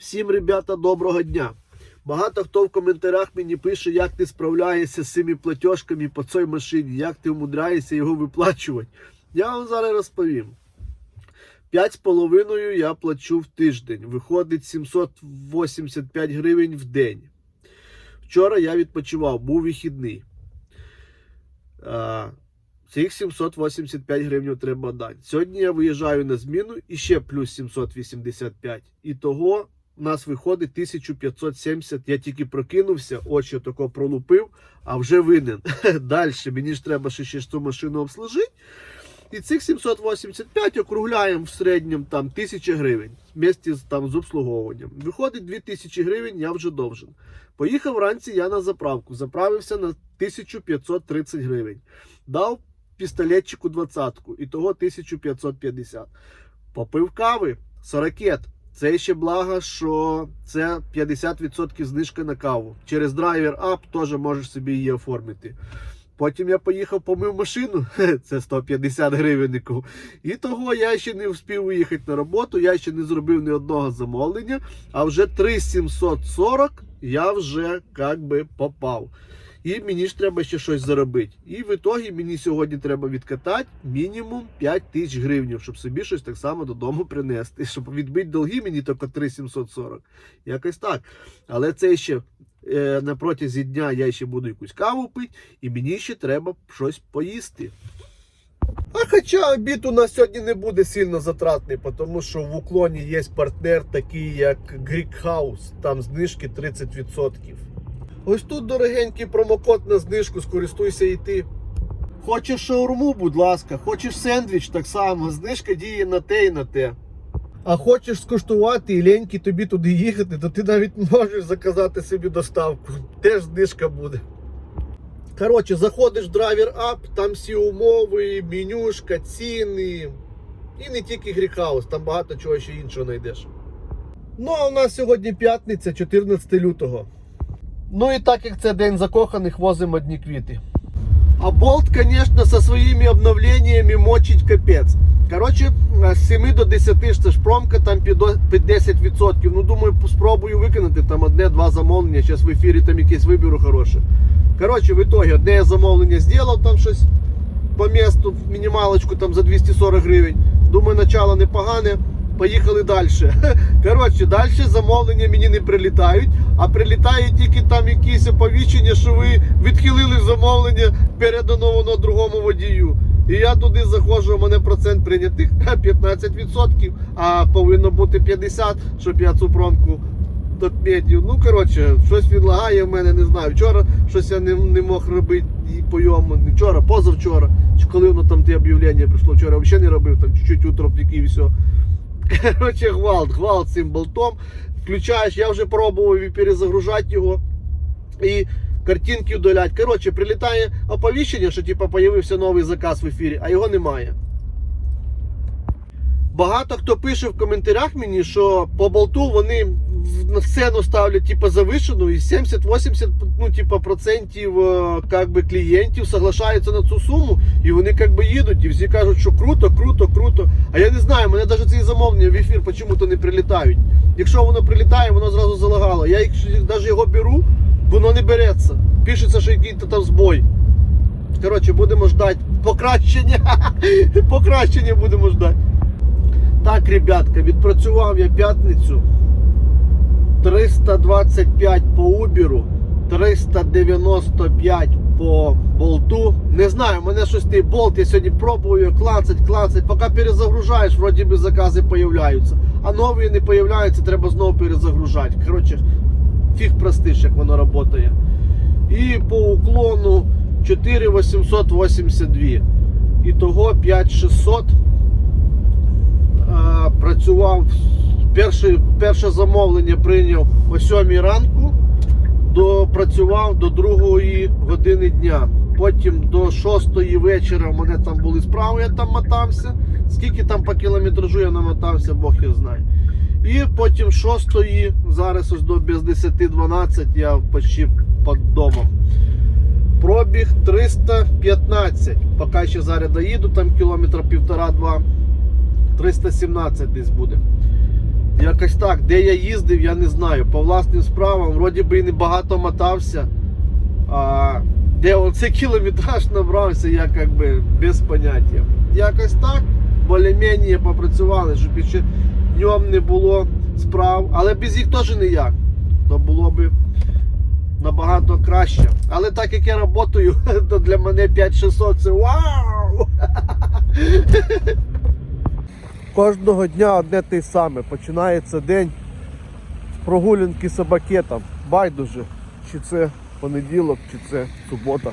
Всім, ребята, доброго дня. Багато хто в коментарях мені пише, як ти справляєшся з цими платіжками по цій машині, як ти вмудряєшся його виплачувати. Я вам зараз розповім. 5,5 я плачу в тиждень. Виходить 785 гривень в день. Вчора я відпочивав, був вихідний. Цих 785 гривень треба дати. Сьогодні я виїжджаю на зміну і ще плюс 785. І того у нас виходить 1570. Я тільки прокинувся, очі тако пролупив, а вже винен. Далі мені ж треба ще, ще цю машину обслужити. І цих 785 округляємо в середньому там 1000 гривень вместе з, там, з обслуговуванням. Виходить 2000 гривень, я вже довжен. Поїхав вранці я на заправку, заправився на 1530 гривень. Дав пістолетчику двадцятку, і того 1550. Попив кави, 40. Це ще благо, що це 50% знижка на каву. Через драйвер ап теж можеш собі її оформити. Потім я поїхав помив машину, це 150 гривень. І того я ще не встиг виїхати на роботу, я ще не зробив ні одного замовлення, а вже 3740 я вже як би попав. І мені ж треба ще щось заробити. І в ітогі мені сьогодні треба відкатати мінімум 5 тисяч гривень, щоб собі щось так само додому принести. Щоб відбити долги, мені тільки 3740. Якось так. Але це ще е, на протязі дня я ще буду якусь каву пити, і мені ще треба щось поїсти. А хоча обід у нас сьогодні не буде сильно затратний, тому що в уклоні є партнер, такий як Greek House, там знижки 30%. Ось тут дорогенький промокод на знижку, скористуйся і ти. Хочеш шаурму, будь ласка, хочеш сендвіч, так само, знижка діє на те і на те. А хочеш скуштувати і ліньки тобі туди їхати, то ти навіть можеш заказати собі доставку. Теж знижка буде. Коротше, заходиш в драйвер ап, там всі умови, менюшка, ціни. І не тільки Грікхаус, там багато чого ще іншого знайдеш. Ну, а у нас сьогодні п'ятниця, 14 лютого. Ну і так як це день закоханих, возимо одні квіти. А болт, звісно, со своїми обновленнями мочить капець. Коротше, з 7 до 10 ж це ж промка там під 10%. Ну, думаю, спробую виконати там одне-два замовлення. Зараз в ефірі там якесь виберу хороше. Коротше, в итоге одне я замовлення зробив, там щось по місту, мінімалочку там за 240 гривень. Думаю, начало непогане. Поїхали далі. Коротше, далі замовлення мені не прилітають, а прилітає тільки там якісь оповіщення, що ви відхилили замовлення, передано воно другому водію. І я туди заходжу, у мене процент прийнятих 15%, а повинно бути 50%, щоб я цю промку отметив. Ну, коротше, щось відлагає в мене, не знаю. Вчора щось я не, не мог робити по-йому. Вчора, позавчора. Чи коли воно там ті об'явлення прийшло, вчора взагалі не робив, там чуть-чуть утром тільки і все. Коротше, гвалт, гвалт цим болтом. Включаєш, я вже пробував і перезагружати його. І картинки удалять. Коротше, прилітає оповіщення, що типу, появився новий заказ в ефірі, а його немає. Багато хто пише в коментарях мені, що по болту вони на сцену ставлять типу, завишену, і 70-80 ну, типу, процентів е, как би, клієнтів соглашаються на цю суму, і вони як би, їдуть, і всі кажуть, що круто, круто, круто. А я не знаю, мене навіть ці замовлення в ефір чому-то не прилітають. Якщо воно прилітає, воно зразу залагало. Я якщо навіть його беру, воно не береться. Пишеться, що якийсь там збой. Коротше, будемо ждати покращення. Покращення будемо ждати. Так, ребятка, відпрацював я п'ятницю. 325 по Уберу, 395 по болту. Не знаю, мене щось той болт, я сьогодні пробую клацать, клацать. Поки перезагружаєш, вроді би закази появляються. А нові не появляються, треба знову перезагружати. Коротше, фіг простиш, як воно працює. І по уклону 4882. Ітого 5600. Працював перше, перше замовлення прийняв о 7 ранку, до, працював до 2 години дня. Потім до 6 вечора в мене там були справи, я там мотався. Скільки там по кілометражу я намотався, Бог його знає. І потім 6 зараз ось до без 10-12 я почти під домом. Пробіг 315. Поки ще зараз доїду, там кілометра півтора-два. 317 десь буде. Якось так. Де я їздив, я не знаю. По власним справам, вроді би і не багато мотався. А де оцей кілометраж набрався, я як би без поняття. Якось так, більш-менш попрацювали, щоб ще днем не було справ. Але без їх теж ніяк. То було би набагато краще. Але так як я працюю, то для мене 5600 це вау! Кожного дня одне те саме. Починається день з прогулянки з собакетом. Байдуже, чи це понеділок, чи це субота.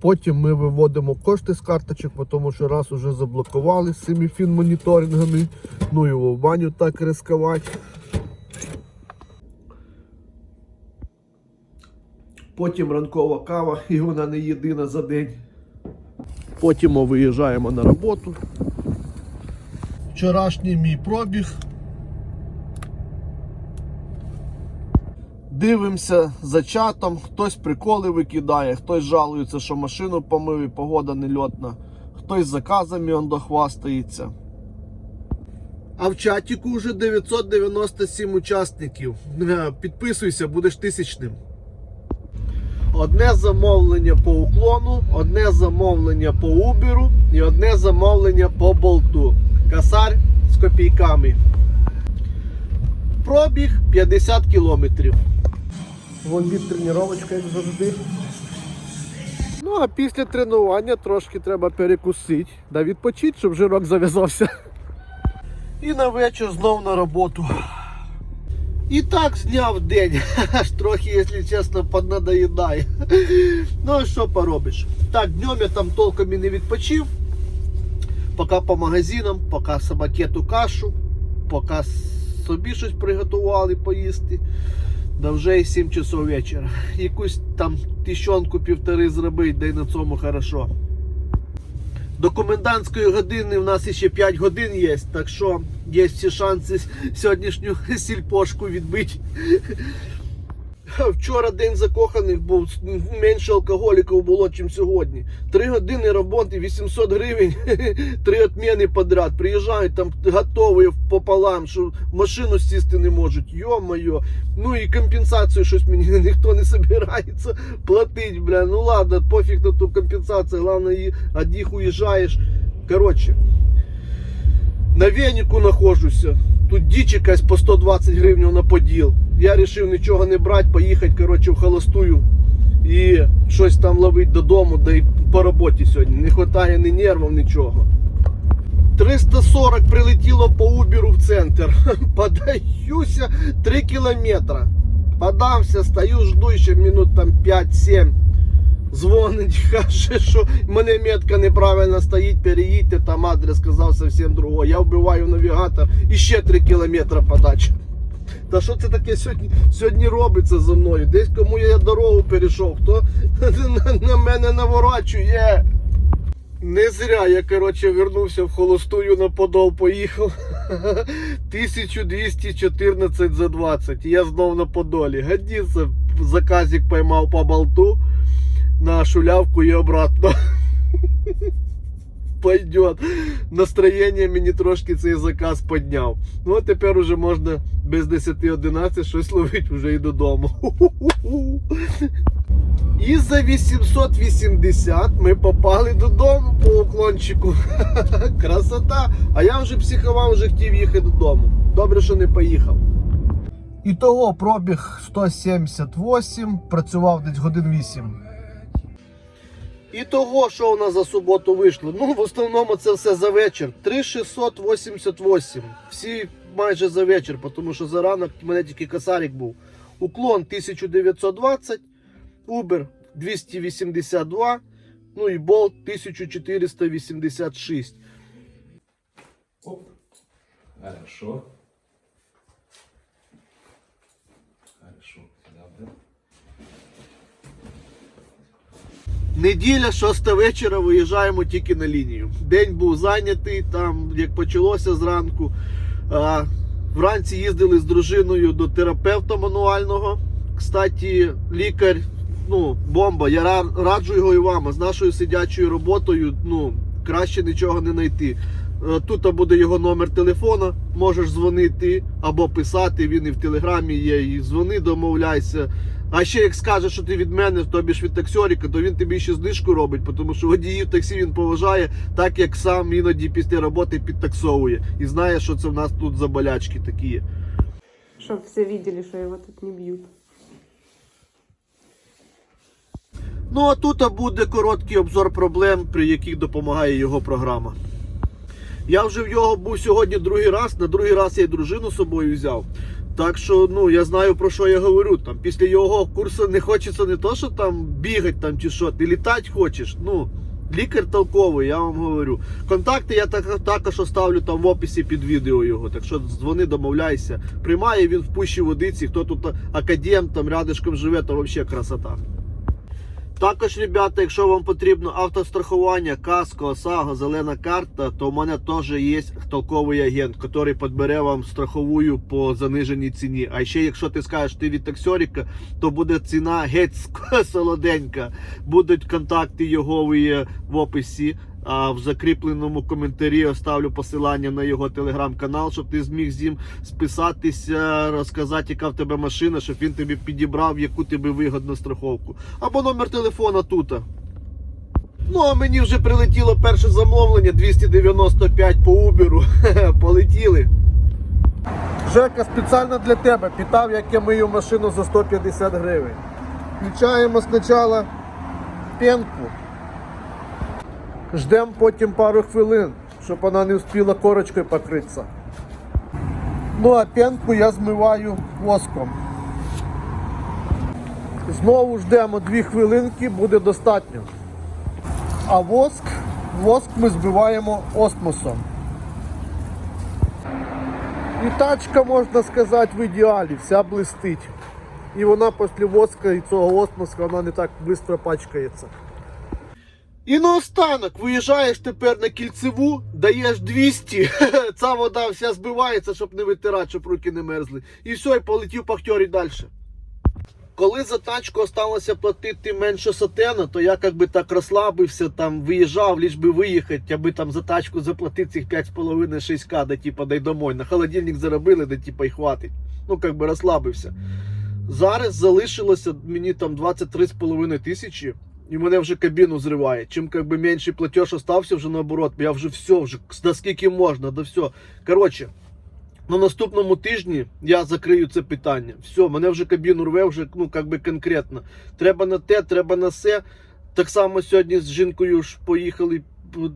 Потім ми виводимо кошти з карточок, тому що раз уже заблокували з цими фінмоніторингами. Ну його в баню так ризикувати. Потім ранкова кава, і вона не єдина за день. Потім ми виїжджаємо на роботу. Вчорашній мій пробіг. Дивимося за чатом, хтось приколи викидає, хтось жалується, що машину помив і погода нельотна, хтось заказами он дохвастається. А в чатіку вже 997 учасників. Е, Підписуйся, будеш тисячним. Одне замовлення по уклону, одне замовлення по Uber і одне замовлення по болту. Касар з копійками. Пробіг 50 кілометрів. Вон від тренувачка, як завжди. Ну, а після тренування трошки треба перекусити, да відпочити, щоб жирок зав'язався. І на вечір знов на роботу. І так зняв день. Аж трохи, якщо чесно, поднадоїдає. Ну, а що поробиш? Так, днем я там толком і не відпочив. Поки по магазинам, поки собакету кашу, поки собі щось приготували поїсти. Да вже і 7 часов вечора. Якусь там тищонку півтори зробити, да й на цьому хорошо. До комендантської години в нас ще 5 годин є, так що є всі шанси сьогоднішню сільпошку відбити. Вчора день закоханих був, менше алкоголіків було, ніж сьогодні. Три години роботи, 800 гривень, три відміни подряд. Приїжджають там готові пополам, що машину сісти не можуть. Йо-моє. Ну і компенсацію щось мені ніхто не збирається платити, бля. Ну ладно, пофіг на ту компенсацію, головне, їх уїжджаєш. Коротше, на венику нахожуся. Тут діч якась по 120 гривень на поділ. Я вирішив нічого не брати, поїхати коротше, в холостую і щось там ловити додому, да й по роботі сьогодні. Не вистачає ні нервів, нічого. 340 прилетіло по Уберу в центр. Подаюся 3 кілометри. Подався, стою, жду ще минут там 5-7. Дзвонить, каже, що в мене метка неправильно стоїть, переїдьте, там адрес сказав зовсім другой. Я вбиваю навігатор і ще 3 кілометри подачі. Та що це таке сьогодні, сьогодні робиться за мною? Десь кому я дорогу перейшов, хто на, мене наворачує. Не зря я, коротше, вернувся в холостую на подол, поїхав. 1214 за 20. Я знов на подолі. Годиться, заказик поймав по болту на шулявку і обратно. Пойдет. Настроєння мені трошки цей заказ підняв. Ну а тепер уже можна без 10-11 щось ловити вже і додому. І за 880 ми попали додому по уклончику. Красота! А я вже психував, вже хотів їхати додому. Добре, що не поїхав. Ітого пробіг 178, працював десь годин 8. І того, що у нас за суботу вийшло. Ну, в основному це все за вечір. 3688. Всі майже за вечір, тому що за ранок в мене тільки косарик був. Уклон 1920, Uber 282, ну і Bolt 1486. Оп. Хорошо. Хорошо. Добре. Неділя, 6 вечора, виїжджаємо тільки на лінію. День був зайнятий, там як почалося зранку. А, вранці їздили з дружиною до терапевта мануального. Кстати, лікар, ну, бомба. Я ра- раджу його і вам. З нашою сидячою роботою, ну, краще нічого не знайти. Е, Тут буде його номер телефона. Можеш дзвонити або писати. Він і в телеграмі є. І дзвони, домовляйся. А ще як скаже, що ти від мене, тобі ж від таксьоріка, то він тобі ще знижку робить, тому що водіїв таксі він поважає, так як сам іноді після роботи підтаксовує. І знає, що це в нас тут за болячки такі. Чтоб все видели, что его тут не бьют. Ну а тут буде короткий обзор проблем, при яких допомагає його програма. Я вже в його був сьогодні другий раз. На другий раз я й дружину з собою взяв. Так що ну я знаю про що я говорю. Там після його курсу не хочеться не то, що там бігати там чи що, ти літати хочеш. Ну, лікар толковий, я вам говорю. Контакти я так, також оставлю там в описі під відео його. Так що дзвони, домовляйся. Приймає він в пущі водиці. Хто тут академ там рядышком живе, то взагалі красота. Також, ребята, якщо вам потрібно автострахування, каско, ОСАГО, зелена карта, то в мене теж є толковий агент, який підбере вам страховую по заниженій ціні. А ще, якщо ти скажеш, ти від таксьоріка, то буде ціна геть солоденька. Будуть контакти його в описі. А в закріпленому коментарі оставлю посилання на його телеграм-канал, щоб ти зміг з ним списатися, розказати, яка в тебе машина, щоб він тобі підібрав, яку тобі вигодну страховку. Або номер телефона тут. Ну, а мені вже прилетіло перше замовлення 295 по Uber. Полетіли. Жека, спеціально для тебе питав, як я мию машину за 150 гривень. Включаємо спочатку пенку. Ждемо потім пару хвилин, щоб вона не встигла корочкою покритися. Ну а пенку я змиваю воском. Знову ждемо 2 хвилинки, буде достатньо. А воск, воск ми збиваємо осмосом. І тачка, можна сказати, в ідеалі, вся блистить. І вона після воска і цього осмоска вона не так швидко пачкається. І наостанок виїжджаєш тепер на кільцеву, даєш 200, ця вода вся збивається, щоб не витирати, щоб руки не мерзли. І все, і полетів пахтьорі далі. Коли за тачку осталося платити менше сотена, то я як би так розслабився, там виїжджав, ліж би виїхати, аби там за тачку заплатити цих 5,5-6к, да типа дай домой. На холодильник заробили, да типа і хватить. Ну, як би розслабився. Зараз залишилося мені там 23,5 тисячі. І мене вже кабіну зриває. Чим как би менший платеж остався вже наоборот, я вже все, вже наскільки можна, да все. Коротше, на наступному тижні я закрию це питання. Все, мене вже кабіну рве, вже ну как конкретно. Треба на те, треба на все. Так само сьогодні з жінкою ж поїхали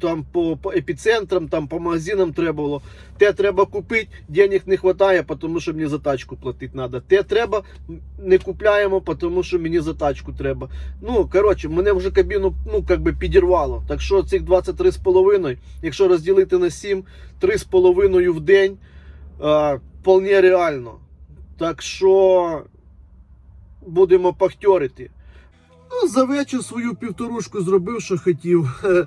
там по, по епіцентрам, там по магазинам треба було. Те треба купити, денег не вистачає, тому що мені за тачку платити треба. Те треба, не купляємо, тому що мені за тачку треба. Ну, коротше, мене вже кабіну ну, как би підірвало. Так що цих 23,5, якщо розділити на 7, 3,5 в день, вполне реально. Так що будемо пахтьорити. Ну, за вечір свою півторушку зробив, що хотів.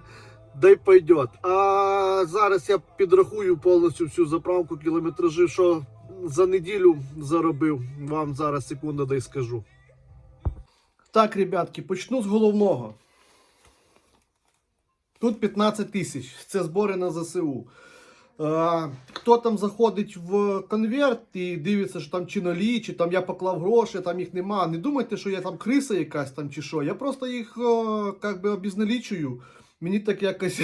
Дай пойдет. А зараз я підрахую повністю всю заправку кілометражів, що за неділю заробив. Вам зараз секунду дай скажу. Так, ребятки, почну з головного. Тут 15 тисяч. Це збори на ЗСУ. Е, Хто там заходить в конверт і дивиться, що там чи нулі, чи там я поклав гроші, там їх нема. Не думайте, що я там криса якась там чи що. Я просто їх е, как би обізналічую. Мені так якось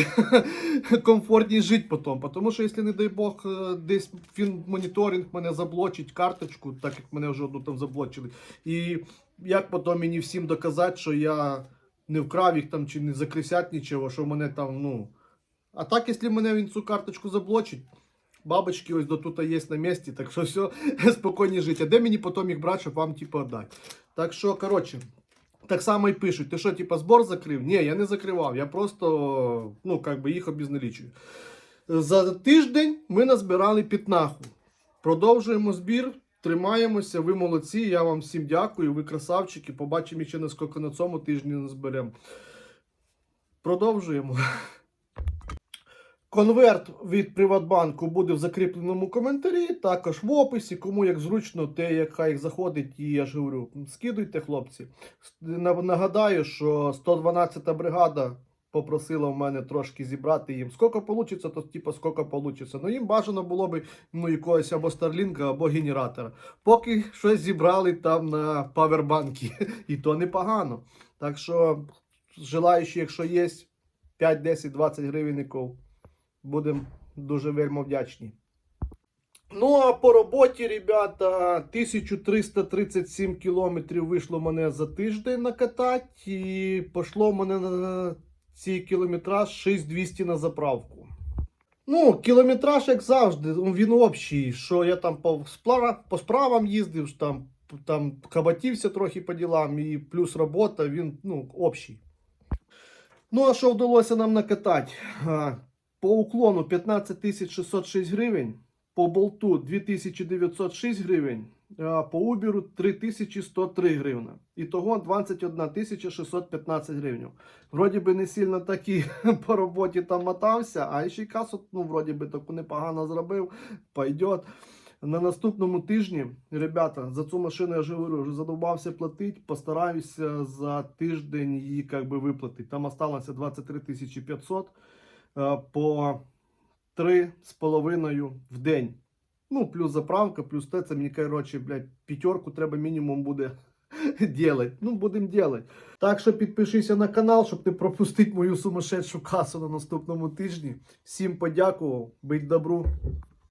комфортніше жити потім. Тому що, якщо, не дай Бог, е, десь фінмоніторинг мене заблочить карточку, так як мене вже одну там заблочили. І як потім мені всім доказати, що я не вкрав їх там чи не закрисять нічого, що мене там, ну. А так, якщо мене він цю карточку заблочить, бабочки ось до тут є на місці, так що все, спокійні жити. А де мені потім їх брати, щоб вам типу віддати? Так що, коротше, так само і пишуть, ти що, типа, збор закрив? Ні, я не закривав, я просто, ну, как би їх обізналічую. За тиждень ми назбирали пітнаху. Продовжуємо збір, тримаємося, ви молодці, я вам всім дякую, ви красавчики. Побачимо ще наскільки на цьому тижні назберемо. Продовжуємо. Конверт від Приватбанку буде в закріпленому коментарі, також в описі. Кому як зручно, те, як хай заходить, і я ж говорю, скидуйте, хлопці. Нагадаю, що 112 бригада попросила в мене трошки зібрати їм. Скільки вийде, то типу скільки вийде. Ну їм бажано було б ну, якогось або старлінка, або генератора. Поки щось зібрали там на павербанки, і то непогано. Так що, желаючи, якщо є 5, 10, 20 гривенників, будемо дуже вельми вдячні. Ну, а по роботі, ребята, 1337 кілометрів вийшло мене за тиждень накатати, і пішло мене на цей кілометраж 6200 на заправку. Ну, кілометраж, як завжди, він общий, що я там по, по справам їздив, там, там кабатівся трохи по ділам, і плюс робота, він ну, общий. Ну, а що вдалося нам накатати? По уклону 15606 гривень, по болту 2906 гривень, по Uber 3103 гривна. Ітого 21615 гривень. Вроді би не сильно так і по роботі там мотався, а ще й касу, ну, вроді би таку непогано зробив. Пойдет. На наступному тижні, ребята, за цю машину я вже говорю, вже задовбався платити, постараюся за тиждень її как би виплатити. Там осталося 23 500 е, по 3,5 в день. Ну, плюс заправка, плюс те, це мені, коротше, блядь, п'ятерку треба мінімум буде делать. Ну, будемо делать. Так що підпишися на канал, щоб не пропустити мою сумасшедшу касу на наступному тижні. Всім подякував, бить добру.